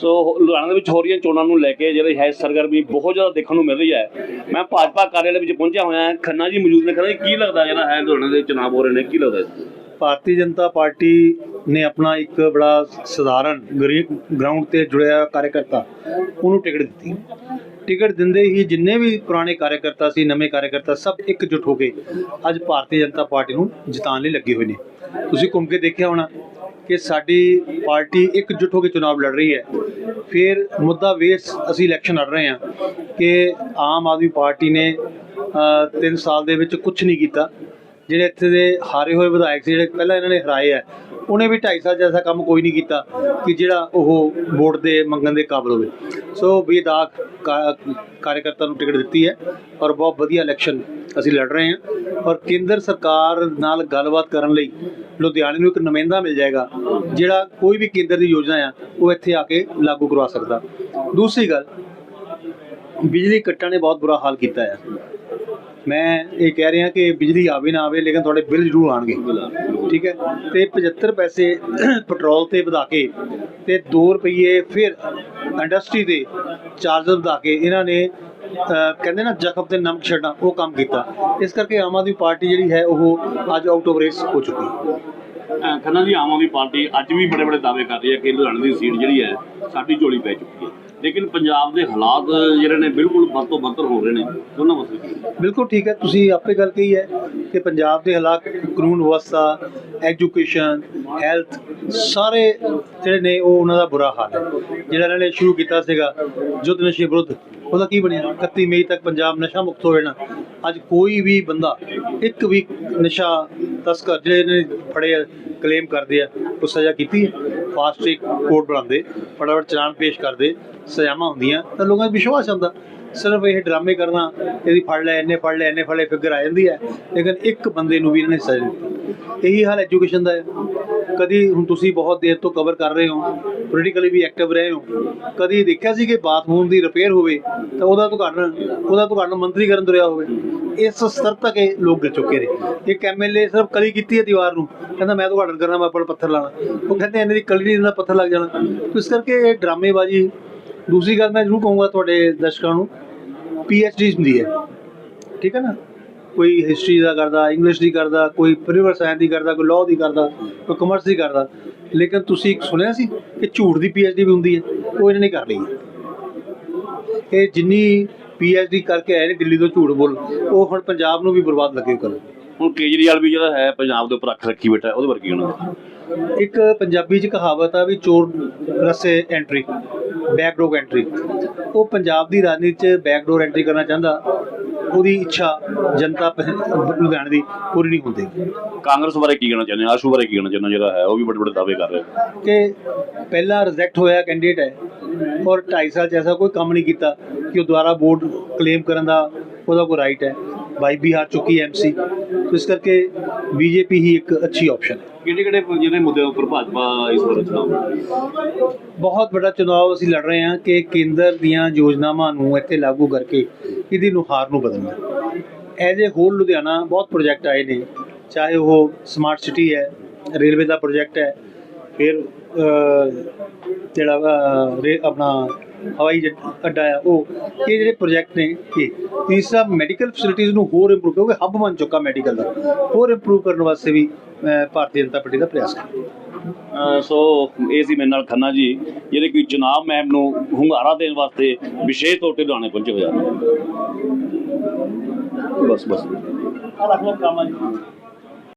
ਸੋ ਲੁਧਿਆਣਾ ਦੇ ਵਿੱਚ ਹੋ ਰਹੀਆਂ ਚੋਣਾਂ ਨੂੰ ਲੈ ਕੇ ਜਿਹੜੇ ਹੈ ਸਰਗਰਮੀ ਬਹੁਤ ਜ਼ਿਆਦਾ ਦੇਖਣ ਨੂੰ ਮਿਲ ਰਹੀ ਹੈ। ਮੈਂ ਭਾਜਪਾ ਕਾਰਜਾਲੇ ਵਿੱਚ ਪਹੁੰਚਿਆ ਹੋਇਆ ਹਾਂ। ਖੰਨਾ ਜੀ ਮੌਜੂਦ ਨੇ। ਖੰਨਾ ਜੀ, ਕੀ ਲੱਗਦਾ ਜਿਹੜਾ ਹੈ ਲੁਧਿਆਣਾ ਦੇ ਚੁਣਾਵ ਹੋ ਰਹੇ ਨੇ? ਕੀ ਲੱਗਦਾ ਭਾਰਤੀ ਜਨਤਾ ਪਾਰਟੀ ਨੇ ਆਪਣਾ ਇੱਕ ਬੜਾ ਸਧਾਰਨ ਗਰਾਊਂਡ ਤੇ ਜੁੜਿਆ ਕਾਰਜਕਰਤਾ, ਉਹਨੂੰ ਟਿਕਟ ਦਿੱਤੀ। ਟਿਕਟ ਦਿੰਦੇ ਹੀ ਜਿੰਨੇ ਵੀ ਪੁਰਾਣੇ ਕਾਰਜਕਰਤਾ ਸੀ, ਨਵੇਂ ਕਾਰਜਕਰਤਾ ਸਭ ਇਕਜੁੱਟ ਹੋ ਕੇ ਅੱਜ ਭਾਰਤੀ ਜਨਤਾ ਪਾਰਟੀ ਨੂੰ ਜਿਤਾਉਣ ਲਈ ਲੱਗੇ ਹੋਏ ਨੇ। ਤੁਸੀਂ ਘੁੰਮ ਕੇ ਦੇਖਿਆ ਹੋਣਾ ਕਿ ਸਾਡੀ ਪਾਰਟੀ ਇਕਜੁੱਟ ਹੋ ਕੇ ਚੁਣਾਵ ਲੜ ਰਹੀ ਹੈ। ਫਿਰ ਮੁੱਦਾ ਵੇਸ ਅਸੀਂ ਇਲੈਕਸ਼ਨ ਲੜ ਰਹੇ ਹਾਂ ਕਿ ਆਮ ਆਦਮੀ ਪਾਰਟੀ ਨੇ 3 ਸਾਲ ਦੇ ਵਿੱਚ ਕੁਝ ਨਹੀਂ ਕੀਤਾ। ਜਿਹੜੇ ਇੱਥੇ ਦੇ ਹਾਰੇ ਹੋਏ ਵਿਧਾਇਕ ਸੀ, ਜਿਹੜੇ ਪਹਿਲਾਂ ਇਹਨਾਂ ਨੇ ਹਰਾਏ ਆ, ਉਹਨੇ ਵੀ 2.5 ਸਾਲ ਜੈਸਾ ਕੰਮ ਕੋਈ ਨਹੀਂ ਕੀਤਾ ਕਿ ਜਿਹੜਾ ਉਹ ਵੋਟ ਦੇ ਮੰਗਣ ਦੇ ਕਾਬਲ ਹੋਵੇ। ਸੋ ਬੇਦਾਗ ਕਾ- ਕਾਰਜਕਰਤਾ ਨੂੰ ਟਿਕਟ ਦਿੱਤੀ ਹੈ ਔਰ ਬਹੁਤ ਵਧੀਆ ਇਲੈਕਸ਼ਨ ਅਸੀਂ ਲੜ ਰਹੇ ਹਾਂ ਔਰ ਕੇਂਦਰ ਸਰਕਾਰ ਨਾਲ ਗੱਲਬਾਤ ਕਰਨ ਲਈ ਲੁਧਿਆਣੇ ਨੂੰ ਇੱਕ ਨੁਮਾਇੰਦਾ ਮਿਲ ਜਾਏਗਾ, ਜਿਹੜਾ ਕੋਈ ਵੀ ਕੇਂਦਰ ਦੀ ਯੋਜਨਾ ਆ, ਉਹ ਇੱਥੇ ਆ ਕੇ ਲਾਗੂ ਕਰਵਾ ਸਕਦਾ। ਦੂਸਰੀ ਗੱਲ, ਬਿਜਲੀ ਕੱਟਾਂ ਨੇ ਬਹੁਤ ਬੁਰਾ ਹਾਲ ਕੀਤਾ ਹੈ ਮੈਂ ਇਹ ਕਹਿ ਰਿਹਾ ਕਿ ਬਿਜਲੀ ਆਵੇ ਨਾ ਆਵੇ, ਲੇਕਿਨ ਤੁਹਾਡੇ ਬਿੱਲ ਜ਼ਰੂਰ ਆਣਗੇ ਠੀਕ ਹੈ? ਤੇ 75 ਪੈਸੇ ਪੈਟਰੋਲ ਤੇ ਵਧਾ ਕੇ ਤੇ 2 ਰੁਪਏ ਫਿਰ ਇੰਡਸਟਰੀ ਦੇ ਚਾਰਜਰ ਵਧਾ ਕੇ ਇਹਨਾਂ ਨੇ ਕਹਿੰਦੇ ਨਾ ਜ਼ਖਮ ਤੇ ਨਮਕ ਛੱਡਣਾ, ਉਹ ਕੰਮ ਕੀਤਾ। ਇਸ ਕਰਕੇ ਆਮ ਆਦਮੀ ਪਾਰਟੀ ਜਿਹੜੀ ਹੈ ਉਹ ਅੱਜ ਆਊਟ ਆਫ ਰੇਸ ਹੋ ਚੁੱਕੀ ਹੈ। ਖੰਨਾ ਜੀ, ਆਮ ਆਦਮੀ ਪਾਰਟੀ ਅੱਜ ਵੀ ਬੜੇ ਬੜੇ ਦਾਅਵੇ ਕਰ ਰਹੀ ਹੈ ਕਿ ਲੁਧਿਆਣਾ ਦੀ ਸੀਟ ਜਿਹੜੀ ਹੈ ਸਾਡੀ ਝੋਲੀ ਪੈ ਚੁੱਕੀ ਲੇਕਿਨ ਪੰਜਾਬ ਦੇ ਹਾਲਾਤ ਜਿਹੜੇ ਨੇ ਬਿਲਕੁਲ ਵੱਧ ਤੋਂ ਹੋ ਰਹੇ ਨੇ। ਉਹਨਾਂ ਮਸਲੇ ਬਿਲਕੁਲ ਠੀਕ ਹੈ, ਤੁਸੀਂ ਆਪੇ ਗੱਲ ਕਹੀ ਹੈ ਕਿ ਪੰਜਾਬ ਦੇ ਹਾਲਾਤ, ਕਾਨੂੰਨ ਵਿਵਸਥਾ, ਐਜੂਕੇਸ਼ਨ, ਹੈਲਥ ਸਾਰੇ ਜਿਹੜੇ ਨੇ ਉਹ ਉਹਨਾਂ ਦਾ ਬੁਰਾ ਹਾਲ ਹੈ। ਜਿਹੜਾ ਇਹਨਾਂ ਨੇ ਸ਼ੁਰੂ ਕੀਤਾ ਸੀਗਾ ਯੁੱਧ ਨਸ਼ੇ ਵਿਰੁੱਧ, ਉਹਦਾ ਕੀ ਬਣਿਆ? 31 ਮਈ ਤੱਕ ਪੰਜਾਬ ਨਸ਼ਾ ਮੁਕਤ ਹੋ ਜਾਣਾ। ਅੱਜ ਕੋਈ ਵੀ ਬੰਦਾ ਇੱਕ ਵੀ ਨਸ਼ਾ ਤਸਕਰ ਜਿਹੜੇ ਨੇ ਫੜੇ ਕਲੇਮ ਕਰਦੇ ਆ ਉਹ ਸਜ਼ਾ ਕੀਤੀ ਹੈ। ਫਾਸਟ ਟ੍ਰੈਕ ਕੋਰਟ ਬਣਾਉਂਦੇ, ਫਟਾਫਟ ਚਲਾਨ ਪੇਸ਼ ਕਰਦੇ, ਸਜ਼ਾਵਾਂ ਹੁੰਦੀਆਂ ਤਾਂ ਲੋਕਾਂ ਦਾ ਵਿਸ਼ਵਾਸ ਆਉਂਦਾ ਸਿਰਫ ਇਹ ਡਰਾਮੇ ਕਰਨਾ, ਇਹਦੀ ਫੜ ਲੈ, ਇੰਨੇ ਫੜ ਲੈ, ਇੰਨੇ ਫੜ ਲੈ ਫਿਗਰ ਆ ਜਾਂਦੀ ਹੈ। ਲੇਕਿਨ ਇੱਕ ਬੰਦੇ ਨੂੰ ਵੀ ਇਹਨਾਂ ਨੇ ਸਜ਼ਾ ਨਹੀਂ ਦਿੱਤੀ। ਇਹੀ ਹਾਲ ਐਜੂਕੇਸ਼ਨ ਦਾ ਹੈ। ਕਦੀ ਹੁਣ ਤੁਸੀਂ ਬਹੁਤ ਦੇਰ ਤੋਂ ਕਵਰ ਕਰ ਰਹੇ ਹੋ ਪੋਲੀਟੀਕਲੀ ਵੀ ਐਕਟਿਵ ਰਹੇ ਹੋ। ਕਦੀ ਦੇਖਿਆ ਸੀ ਕਿ ਬਾਥਰੂਮ ਦੀ ਰਿਪੇਅਰ ਹੋਵੇ, ਤਾਂ ਉਹਦਾ ਉਦਘਾਟਨ ਉਹਦਾ ਉਦਘਾਟਨ ਮੰਤਰੀ ਕਰਨ ਤੁਰਿਆ ਹੋਵੇ। ਇਸ ਸਤਰ ਤੱਕ ਇਹ ਲੋਕ ਗਿਰ ਚੁੱਕੇ ਨੇ। ਇੱਕ ਐਮਐਲਏ ਸਿਰਫ ਕਲੀ ਕੀਤੀ ਹੈ ਦੀਵਾਰ ਨੂੰ। ਕਹਿੰਦਾ ਮੈਂ ਉਦਘਾਟਨ ਕਰਨਾ, ਮੈਂ ਆਪਣਾ ਪੱਥਰ ਲਾਣਾ। ਉਹ ਕਹਿੰਦੇ ਇਹਨਾਂ ਦੀ ਕਲੀ ਨਹੀਂ ਦਿੰਦਾ ਪੱਥਰ ਲੱਗ ਜਾਣਾ। ਇਸ ਕਰਕੇ ਇਹ ਡਰਾਮੇਬਾਜ਼ੀ ਦੂਸਰੀ ਗੱਲ ਮੈਂ ਜ਼ਰੂਰ ਕਹੂੰਗਾ ਤੁਹਾਡੇ ਦਰਸ਼ਕਾਂ ਨੂੰ ਪੀਐਚਡੀ ਹੁੰਦੀ ਹੈ। ਠੀਕ ਹੈ ਨਾ? ਕੋਈ ਹਿਸਟਰੀ ਦਾ ਕਰਦਾ ਇੰਗਲਿਸ਼ ਦੀ ਕਰਦਾ ਕੋਈ ਪੋਲੀਟੀਕਲ ਸਾਇੰਸ ਦੀ ਕਰਦਾ ਕੋਈ ਲਾਅ ਦੀ ਕਰਦਾ ਕੋਈ ਕਮਰਸ ਦੀ ਕਰਦਾ। ਲੇਕਿਨ ਤੁਸੀਂ ਇੱਕ ਸੁਣਿਆ ਸੀ ਕਿ ਝੂਠ ਦੀ ਪੀਐਚਡੀ ਵੀ ਹੁੰਦੀ ਹੈ? ਉਹ ਇਹਨਾਂ ਨੇ ਕਰ ਲਈ ਇਹ ਜਿੰਨੀ ਪੀਐਚਡੀ ਕਰਕੇ ਆਏ ਨੇ ਦਿੱਲੀ ਤੋਂ ਝੂਠ ਬੋਲ ਉਹ ਹੁਣ ਪੰਜਾਬ ਨੂੰ ਵੀ ਬਰਬਾਦ ਲੱਗੇ ਕਰਨ। ਹੁਣ ਕੇਜਰੀਵਾਲ ਵੀ ਜਿਹੜਾ ਹੈ ਪੰਜਾਬ ਦੇ ਉੱਪਰ ਅੱਖ ਰੱਖੀ ਬੈਠਾ ਉਹਦੇ ਵਰਗੀ ਹੋਣਾ ਇੱਕ ਪੰਜਾਬੀ ਚ ਕਹਾਵਤ ਆ ਵੀ ਚੋਰ ਰਸੇ ਐਂਟਰੀ ਬੈਕਡੋਰ ਐਂਟਰੀ ਉਹ ਪੰਜਾਬ ਦੀ ਰਾਜਨੀਤੀ ਚ ਬੈਕਡੋਰ ਐਂਟਰੀ ਕਰਨਾ ਚਾਹੁੰਦਾ ਉਹਦੀ ਇੱਛਾ ਜਨਤਾ ਪ- ਲੁਧਿਆਣੇ ਦੀ ਪੂਰੀ ਨਹੀਂ ਹੁੰਦੀ। ਕਾਂਗਰਸ ਬਾਰੇ ਕੀ ਕਹਿਣਾ ਚਾਹੁੰਦੇ ਆਸ਼ੂ ਬਾਰੇ ਕੀ ਕਹਿਣਾ ਚਾਹੁੰਦੇ ਹੋ? ਜਿਹੜਾ ਹੈ ਉਹ ਵੀ ਬੜੇ ਬੜੇ ਦਾਅਵੇ ਕਰ ਰਿਹਾ। ਹੈ ਕਿ ਪਹਿਲਾ ਰਿਜੈਕਟ ਹੋਇਆ ਕੈਂਡੀਡੇਟ ਹੈ ਔਰ 2.5 ਸਾਲ ਚ ਐਸਾ ਕੋਈ ਕੰਮ ਨਹੀਂ ਕੀਤਾ ਕਿ ਉਹ ਦੁਬਾਰਾ ਵੋਟ ਕਲੇਮ ਕਰਨ ਦਾ ਉਹਦਾ ਕੋਈ ਰਾਈਟ ਹੈ। ਬਾਈ ਵੀ ਹਾਰ ਚੁੱਕੀ ਐਮਸੀ ਇਸ ਕਰਕੇ ਬੀਜੇਪੀ ਹੀ ਇੱਕ ਅੱਛੀ ਆਪਸ਼ਨ ਹੈ। ਕਿਹੜੇ ਕਿਹੜੇ ਜਿਹੜੇ ਮੁੱਦਿਆਂ ਉੱਪਰ ਭਾਜਪਾ ਇਸ ਵਾਰ ਚੁਣਾਵ ਬਹੁਤ ਵੱਡਾ ਚੁਣਾਵ ਅਸੀਂ ਲੜ ਰਹੇ ਹਾਂ ਕਿ ਕੇਂਦਰ ਦੀਆਂ ਯੋਜਨਾਵਾਂ ਨੂੰ ਇੱਥੇ ਲਾਗੂ ਕਰਕੇ ਇਹਦੀ ਨੁਹਾਰ ਨੂੰ ਬਦਲਣਾ। ਐਜ਼ ਏ ਹੋਲ ਲੁਧਿਆਣਾ ਬਹੁਤ ਪ੍ਰੋਜੈਕਟ ਆਏ ਨੇ ਚਾਹੇ ਉਹ ਸਮਾਰਟ ਸਿਟੀ ਹੈ ਰੇਲਵੇ ਦਾ ਪ੍ਰੋਜੈਕਟ ਹੈ ਫਿਰ ਜਿਹੜਾ ਆਪਣਾ ਹਵਾਈ ਅੱਡਾ ਆ, ਉਹ। ਇਹ ਜਿਹੜੇ ਪ੍ਰੋਜੈਕਟ ਨੇ, ਇਹ ਤੀਸਰਾ ਮੈਡੀਕਲ ਫੈਸਿਲਿਟੀਜ਼ ਨੂੰ ਹੋਰ ਇੰਪਰੂਵ ਕਿਉਂਕਿ ਹੱਬ ਬਣ ਚੁੱਕਾ ਮੈਡੀਕਲ ਦਾ। ਹੋਰ ਇੰਪਰੂਵ ਕਰਨ ਵਾਸਤੇ ਵੀ ਭਾਰਤੀ ਜਨਤਾ ਪਾਰਟੀ ਦਾ ਪ੍ਰਯਾਸ ਕਰ ਸੋ, ਇਹ ਸੀ ਮੇਰੇ ਨਾਲ ਖੰਨਾ ਜੀ, ਜਿਹੜੇ ਕਿ ਚੁਣਾਵ ਮਹਿਮ ਨੂੰ ਹੁੰਗਾਰਾ ਦੇਣ ਵਾਸਤੇ ਵਿਸ਼ੇਸ਼ ਤੌਰ ਤੇ ਲੁਧਿਆਣੇ ਪਹੁੰਚੇ ਹੋਏ ਬਸ ਬਸ। ਆ ਰੱਖ ਲਓ ਕੰਮ ਜੀ